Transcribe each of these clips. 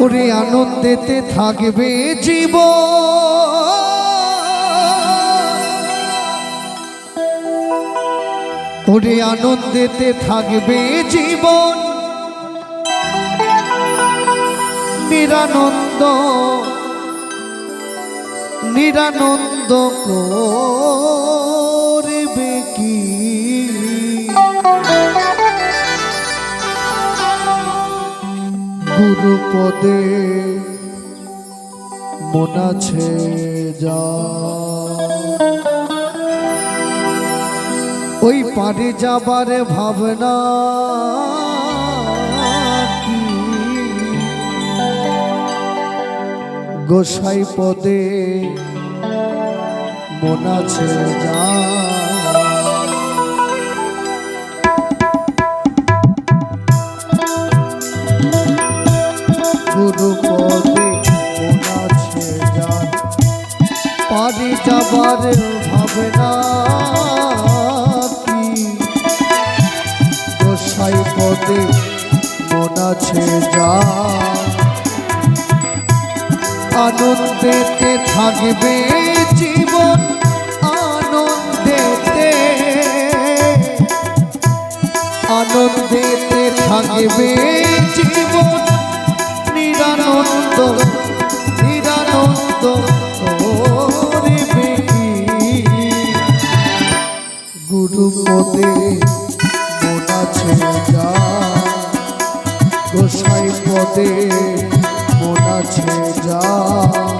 ওরে আনন্দেতে থাকবে জীব ওরে আনন্দেতে থাকবে জীবন। নিরানন্দ নিরানন্দ করবে গুরুপদে মনাছে যা। ওই পারে যাবার ভাবনা গোসাই পদে মনাছে যা। আনন্দেতে থাকবে জীবন আনন্দেতে আনন্দেতে থাকবে জীবন, নিরানন্দ নিরানন্দ? গুরু পদে মনাছে যা গোসাই পদে মনাছে যা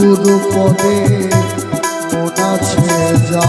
গুরু পদে ছেড়ে যা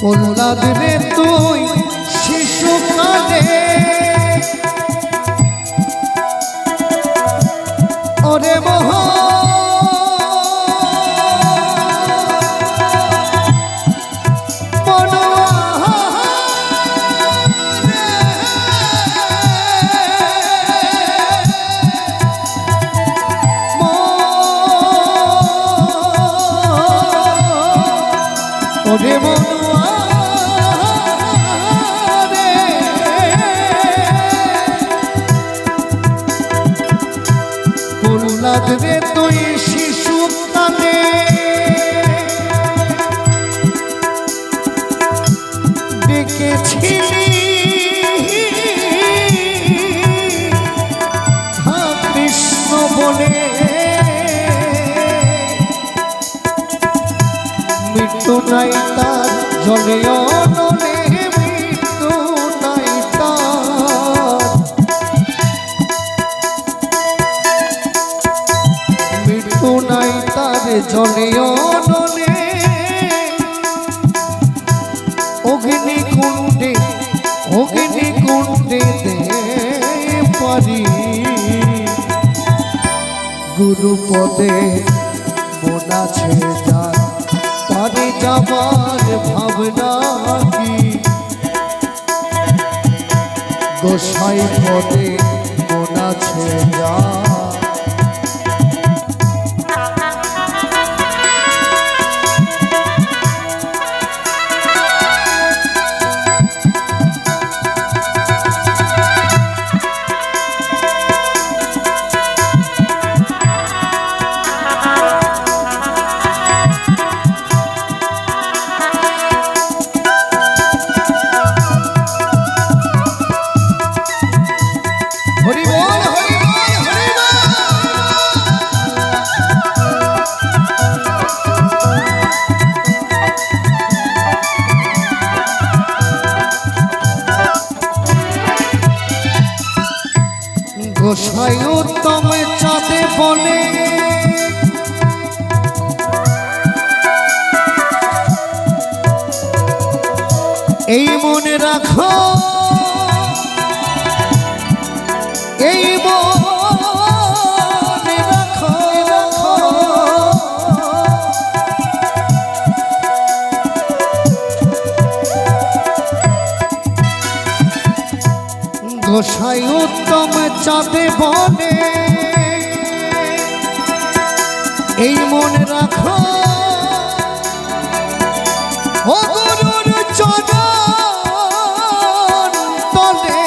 প্রহ্লাদ রে তুই রে তুই শিশু কৃষ্ণ বলে। মৃত্যু নাই তার জলে তার জলে অনলে অগ্নি কুণ্ডে অগ্নি কুণ্ডে পারি। গুরু পদে মনাছে যার, পারে যাবার ভাবনা কি? গোসাই পদে মনাছে যার গোসাই উত্তম চাঁদে বলে এই মনে রাখো। চরণ তলে।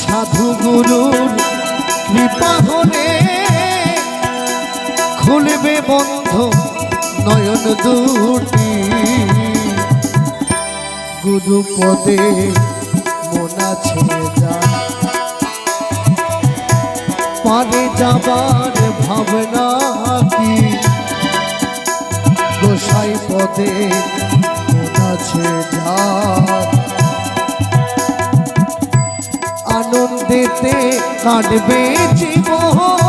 সাধু গুরুর বন্ধ নয়ন দুটি। গুরু পদে মোনা ছেড়ে যা। পারে যাবার ভাবনা কি? গোসাই পদে আছে যার আনন্দেতে কাটবে জীবন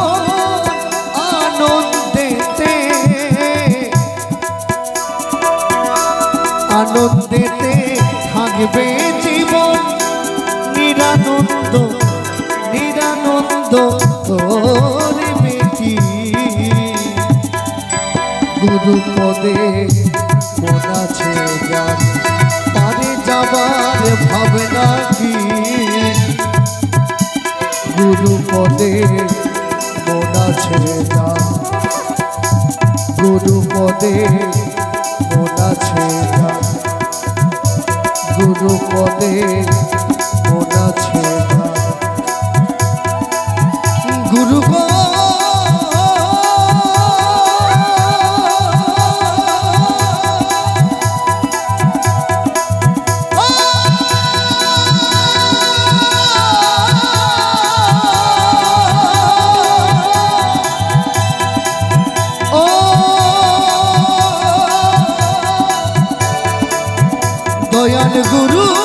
আনন্দেতে থাকবে জীবন। নিরানন্দ নিরানন্দ তোর বেটি। গুরু পদে আছে যার পারে যাবার ভাবনা কি? গুরু পদে মন আছে যার গুরু পদে মন আছে যার। গুরু পদে গুরু